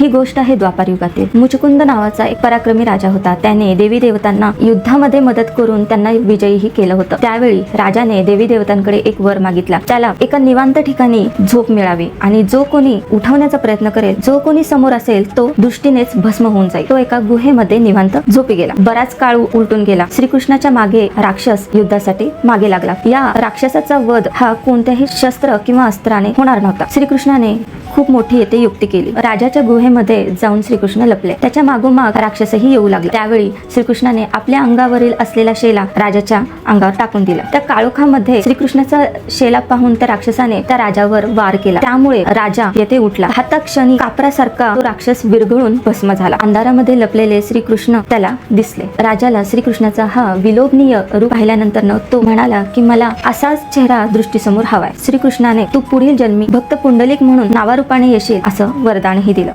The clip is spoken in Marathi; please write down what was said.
ही गोष्ट आहे द्वापार युगातील. मुचकुंद नावाचा एक पराक्रमी राजा होता. त्याने देवी देवतांना युद्धामध्ये मदत करून त्यांना विजयीही केलं होतं. त्यावेळी राजाने देवी देवतांकडे एक वर मागितला. त्याला एका निवांत ठिकाणी झोप मिळावी आणि जो कोणी उठवण्याचा प्रयत्न करेल जो कोणी समोर असेल तो दृष्टीनेच भस्म होऊन जाईल. तो एका गुहेमध्ये निवांत झोपी गेला. बराच काळ उलटून गेला. श्रीकृष्णाच्या मागे राक्षस युद्धासाठी मागे लागला. या राक्षसाचा वध हा कोणत्याही शस्त्र किंवा अस्त्राने होणार नव्हता. श्रीकृष्णाने खूप मोठी येथे युक्ती केली. राजाच्या गुहे गुहेमध्ये जाऊन श्रीकृष्ण लपले. त्याच्या मागोमाग राक्षसही येऊ लागले. त्यावेळी श्रीकृष्णाने आपल्या अंगावरील असलेला शेला राजाच्या अंगावर टाकून दिला. त्या काळोखामध्ये श्रीकृष्णाचा शेला पाहून त्या राक्षसाने त्या राजावर वार केला. त्यामुळे राजा येथे उठला. हाता क्षणी कापरासारखा तो राक्षस विरघळून भस्म झाला. अंधारामध्ये लपलेले श्रीकृष्ण त्याला दिसले. राजाला श्रीकृष्णाचा हा विलोभनीय रूप पाहिल्यानंतर तो म्हणाला की मला असाच चेहरा दृष्टीसमोर हवाय. श्रीकृष्णाने तू पुढील जन्मी भक्त पुंडलिक म्हणून नावारूपाने येशील असं वरदानही दिलं.